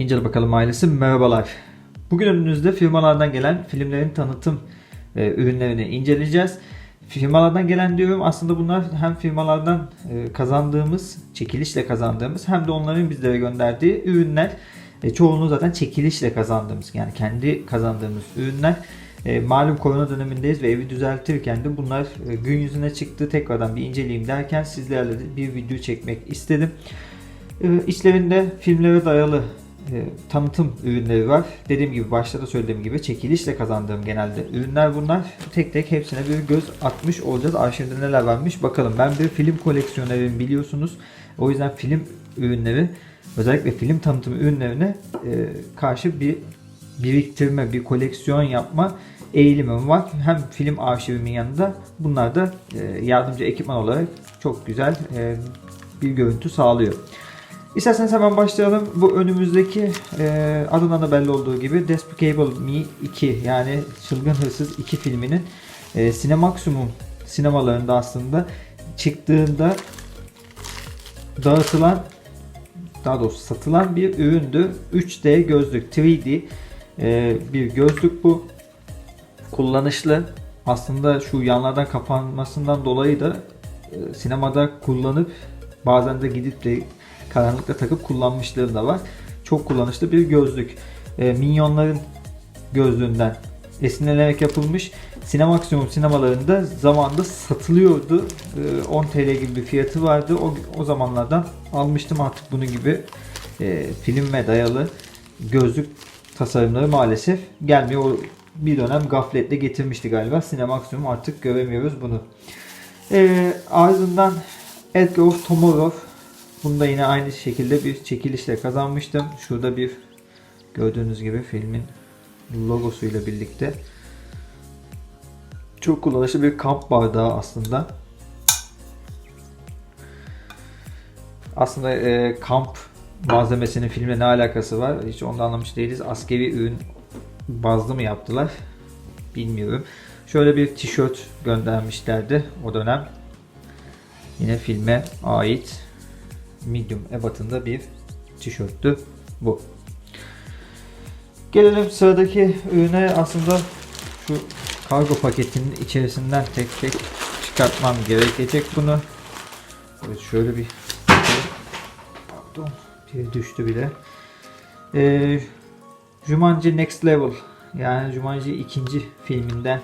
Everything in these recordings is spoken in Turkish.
İncele Bakalım ailesi merhabalar. Bugün önünüzde firmalardan gelen filmlerin tanıtım e, ürünlerini inceleyeceğiz. Firmalardan gelen diyorum aslında bunlar hem firmalardan e, kazandığımız, çekilişle kazandığımız hem de onların bizlere gönderdiği ürünler. E, çoğunluğu zaten çekilişle kazandığımız yani kendi kazandığımız ürünler. E, malum korona dönemindeyiz ve evi düzeltirken de bunlar e, gün yüzüne çıktı. Tekrardan bir inceleyeyim derken sizlerle de bir video çekmek istedim. E, içlerinde filmlere dayalı e, tanıtım ürünleri var. Dediğim gibi başta da söylediğim gibi çekilişle kazandığım genelde ürünler bunlar. Tek tek hepsine bir göz atmış olacağız. Arşivde neler varmış bakalım. Ben bir film koleksiyonerim biliyorsunuz. O yüzden film ürünleri özellikle film tanıtım ürünlerine e, karşı bir biriktirme, bir koleksiyon yapma eğilimim var. Hem film arşivimin yanında bunlar da e, yardımcı ekipman olarak çok güzel bir görüntü sağlıyor. İsterseniz hemen başlayalım. Bu önümüzdeki e, adından da belli olduğu gibi Despicable Me 2 yani Çılgın Hırsız 2 filminin e, Cinemaximum sinemalarında aslında çıktığında dağıtılan daha doğrusu satılan bir üründü. 3D gözlük 3D e, bir gözlük bu. Kullanışlı. Aslında şu yanlardan kapanmasından dolayı da e, sinemada kullanıp bazen de gidip de karanlıkta takıp kullanmışlığım da var. Çok kullanışlı bir gözlük. E, Minyonların gözlüğünden esinlenerek yapılmış. Cinemaximum sinemalarında zamanda satılıyordu. E, 10 TL gibi bir fiyatı vardı. O, o zamanlardan almıştım artık bunun gibi e, filme dayalı gözlük tasarımları maalesef gelmiyor. O bir dönem gafletle getirmişti galiba. Cinemaximum artık göremiyoruz bunu. E, ardından Edgar of Tomorrow Bunda yine aynı şekilde bir çekilişle kazanmıştım. Şurada bir gördüğünüz gibi filmin logosuyla birlikte. Çok kullanışlı bir kamp bardağı aslında. Aslında e, kamp malzemesinin filmle ne alakası var? Hiç onu da anlamış değiliz. Askeri ürün bazlı mı yaptılar? Bilmiyorum. Şöyle bir tişört göndermişlerdi o dönem. Yine filme ait medium ebatında bir tişörttü bu. Gelelim sıradaki ürüne aslında şu kargo paketinin içerisinden tek tek çıkartmam gerekecek bunu. Evet şöyle bir pardon bir düştü bile. Ee, Jumanji Next Level yani Jumanji ikinci filminden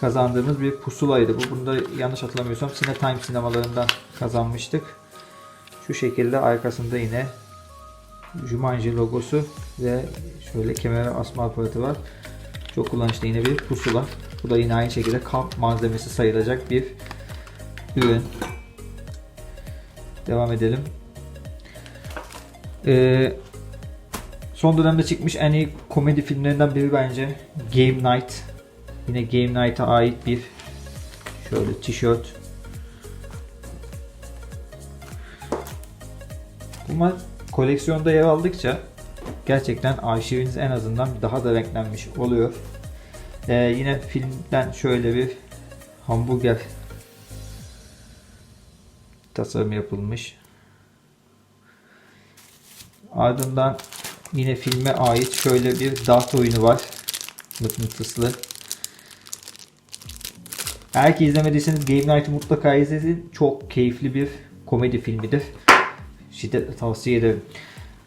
kazandığımız bir pusulaydı. Bu bunda yanlış hatırlamıyorsam Cine Time sinemalarından kazanmıştık. Şu şekilde arkasında yine Jumanji logosu ve şöyle kemer asma aparatı var. Çok kullanışlı yine bir pusula. Bu da yine aynı şekilde kamp malzemesi sayılacak bir ürün. Devam edelim. Ee, son dönemde çıkmış en iyi komedi filmlerinden biri bence Game Night. Yine Game Night'a ait bir şöyle tişört. Bunlar koleksiyonda yer aldıkça gerçekten arşiviniz en azından daha da renklenmiş oluyor. Ee, yine filmden şöyle bir hamburger tasarım yapılmış. Ardından yine filme ait şöyle bir dart oyunu var. Mıknatıslı. Eğer ki izlemediyseniz Game Night'ı mutlaka izleyin. Çok keyifli bir komedi filmidir şiddetle tavsiye ederim.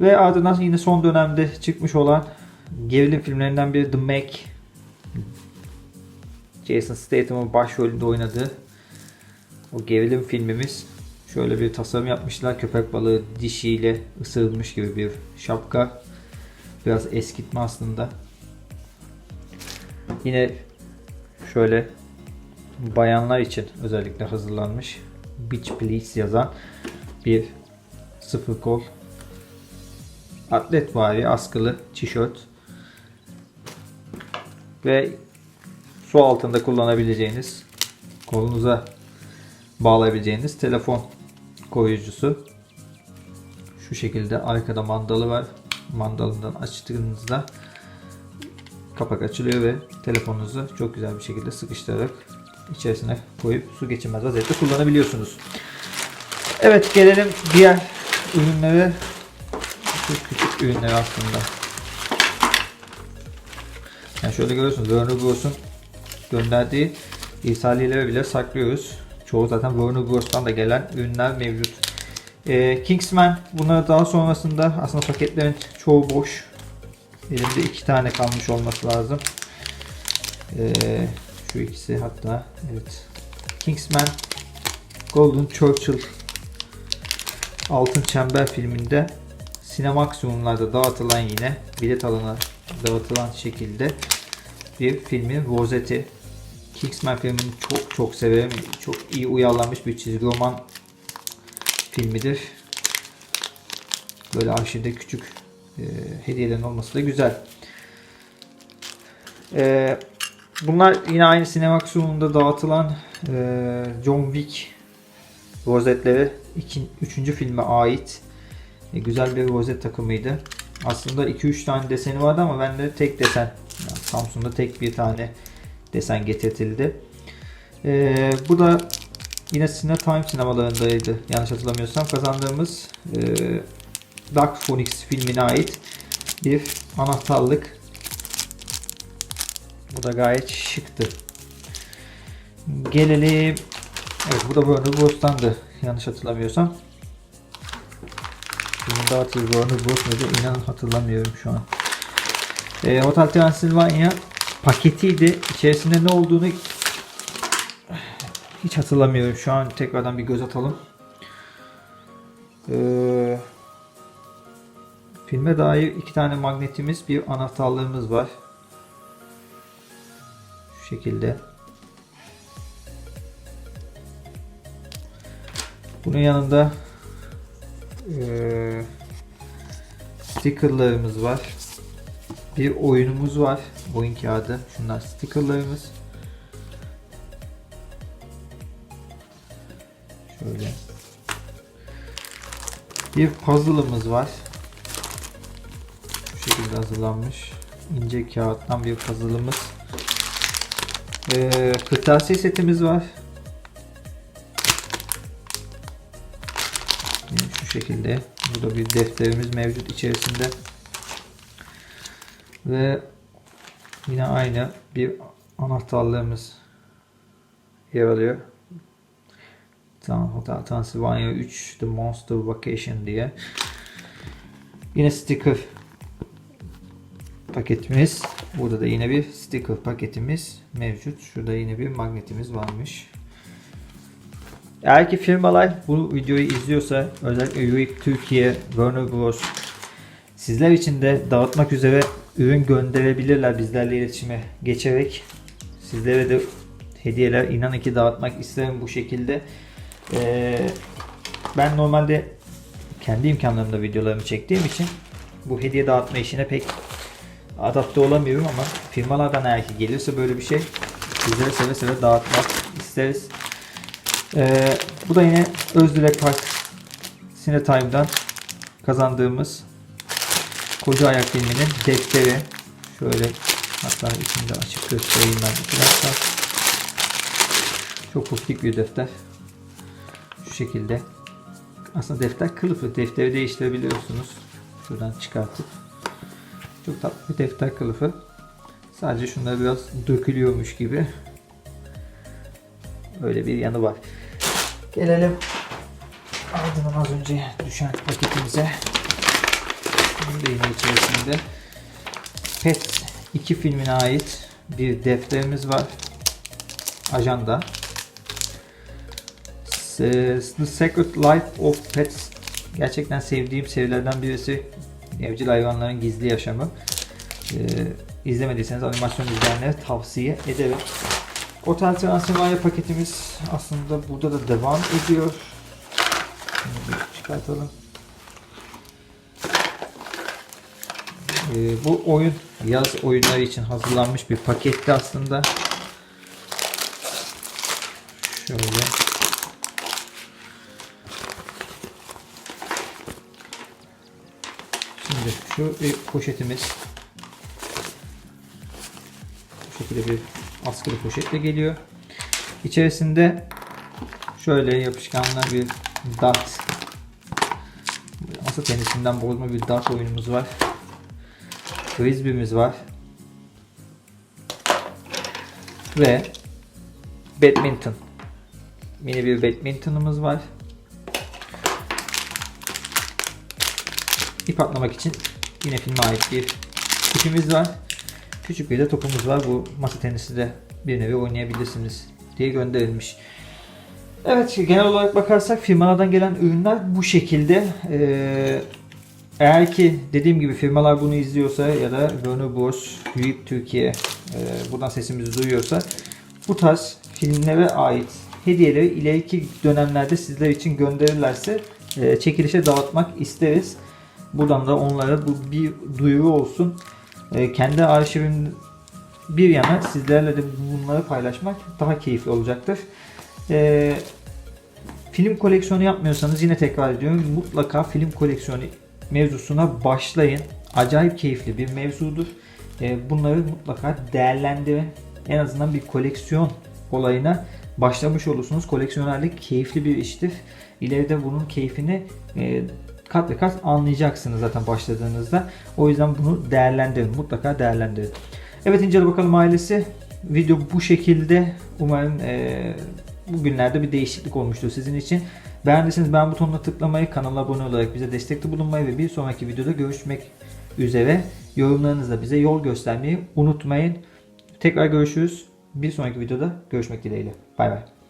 Ve ardından yine son dönemde çıkmış olan gerilim filmlerinden biri The Meg. Jason Statham'ın başrolünde oynadığı o gerilim filmimiz. Şöyle bir tasarım yapmışlar. Köpek balığı dişiyle ısırılmış gibi bir şapka. Biraz eskitme aslında. Yine şöyle bayanlar için özellikle hazırlanmış Beach Please yazan bir Sıfır kol. Atlet vari askılı tişört. Ve su altında kullanabileceğiniz kolunuza bağlayabileceğiniz telefon koruyucusu. Şu şekilde arkada mandalı var. Mandalından açtığınızda kapak açılıyor ve telefonunuzu çok güzel bir şekilde sıkıştırarak içerisine koyup su geçirmez vaziyette kullanabiliyorsunuz. Evet gelelim diğer ürünlere küçük küçük ürünler aslında. Yani şöyle görüyorsunuz Warner Bros'un gönderdiği irsaliyeleri bile saklıyoruz. Çoğu zaten Warner Bros'tan da gelen ürünler mevcut. Ee, Kingsman bunları daha sonrasında aslında paketlerin çoğu boş. Elimde iki tane kalmış olması lazım. Ee, şu ikisi hatta evet. Kingsman Golden Churchill Altın Çember filminde Sinemaksimumlarda dağıtılan yine bilet alana dağıtılan şekilde bir filmin rozeti. Kingsman filmini çok çok severim. Çok iyi uyarlanmış bir çizgi roman filmidir. Böyle arşivde küçük e, hediyelerin olması da güzel. E, bunlar yine aynı Sinemaksimum'da dağıtılan e, John Wick rozetleri iki, üçüncü filme ait e, güzel bir rozet takımıydı. Aslında 2-3 tane deseni vardı ama bende tek desen yani Samsung'da tek bir tane desen getirtildi. E, bu da yine Cine Time sinemalarındaydı. Yanlış hatırlamıyorsam kazandığımız e, Dark Phoenix filmine ait bir anahtarlık. Bu da gayet şıktı. Gelelim Evet bu da Warner yanlış hatırlamıyorsam. Bunu da hatırlıyorum. Warner Bros muydu? İnan hatırlamıyorum şu an. E, Hotel Transylvania paketiydi. İçerisinde ne olduğunu hiç hatırlamıyorum. Şu an tekrardan bir göz atalım. Ee, filme dair iki tane magnetimiz, bir anahtarlığımız var. Şu şekilde. Bunun yanında eee stickerlarımız var. Bir oyunumuz var. Oyun kağıdı. Şunlar stickerlarımız. Şöyle. Bir puzzle'ımız var. Şu şekilde hazırlanmış. ince kağıttan bir puzzle'ımız. Ee, kırtasiye setimiz var. Şekilde. Burada bir defterimiz mevcut içerisinde. Ve yine aynı bir anahtarlığımız yer alıyor. Transylvania 3 The Monster Vacation diye. Yine sticker paketimiz. Burada da yine bir sticker paketimiz mevcut. Şurada yine bir magnetimiz varmış. Eğer ki firmalar bu videoyu izliyorsa özellikle UIK Türkiye, Warner Bros. sizler için de dağıtmak üzere ürün gönderebilirler bizlerle iletişime geçerek. Sizlere de hediyeler inanın ki dağıtmak isterim bu şekilde. Ee, ben normalde kendi imkanlarımda videolarımı çektiğim için bu hediye dağıtma işine pek adapte olamıyorum ama firmalardan eğer ki gelirse böyle bir şey bizlere seve seve dağıtmak isteriz. Ee, bu da yine Özdilek Park Cinetime'dan kazandığımız Koca Ayak filminin defteri. Şöyle hatta içinde açık göstereyim ben iki dakika. Çok hafif bir defter. Şu şekilde. Aslında defter kılıfı. Defteri değiştirebiliyorsunuz. Şuradan çıkartıp. Çok tatlı bir defter kılıfı. Sadece şunlar biraz dökülüyormuş gibi. Öyle bir yanı var. Gelelim ardından az önce düşen paketimize. Bunun da yine içerisinde Pet 2 filmine ait bir defterimiz var. Ajanda. The Secret Life of Pets gerçekten sevdiğim serilerden birisi. Evcil hayvanların gizli yaşamı. Ee, izlemediyseniz animasyon izleyenlere tavsiye ederim. Otel Transylvania paketimiz aslında burada da devam ediyor. Şimdi çıkartalım. Ee, bu oyun yaz oyunları için hazırlanmış bir paketti aslında. Şöyle. Şimdi şu bir poşetimiz. Bu şekilde bir askılı poşetle geliyor. İçerisinde şöyle yapışkanlı bir dart masa tenisinden bozma bir dart oyunumuz var. Frisbee'miz var. Ve badminton. Mini bir badminton'ımız var. İp atlamak için yine filme ait bir ipimiz var. Küçük bir de topumuz var. Bu masa tenisi de bir nevi oynayabilirsiniz diye gönderilmiş. Evet genel olarak bakarsak firmalardan gelen ürünler bu şekilde. Ee, eğer ki dediğim gibi firmalar bunu izliyorsa ya da Warner Bros. Büyük Türkiye e, buradan sesimizi duyuyorsa bu tarz filmlere ait hediyeleri ileriki dönemlerde sizler için gönderirlerse e, çekilişe dağıtmak isteriz. Buradan da onlara bu bir duyuru olsun. E, kendi arşivim bir yana sizlerle de bunları paylaşmak daha keyifli olacaktır. E, film koleksiyonu yapmıyorsanız yine tekrar ediyorum mutlaka film koleksiyonu mevzusuna başlayın. Acayip keyifli bir mevzudur. E, bunları mutlaka değerlendirin. En azından bir koleksiyon olayına başlamış olursunuz. Koleksiyonerlik keyifli bir iştir. İleride bunun keyfini kat ve kat anlayacaksınız zaten başladığınızda. O yüzden bunu değerlendirin. Mutlaka değerlendirin. Evet İncele Bakalım ailesi. Video bu şekilde. Umarım e, bugünlerde bir değişiklik olmuştur sizin için. Beğendiyseniz beğen butonuna tıklamayı, kanala abone olarak bize destekte bulunmayı ve bir sonraki videoda görüşmek üzere. Yorumlarınızla bize yol göstermeyi unutmayın. Tekrar görüşürüz. Bir sonraki videoda görüşmek dileğiyle. Bay bay.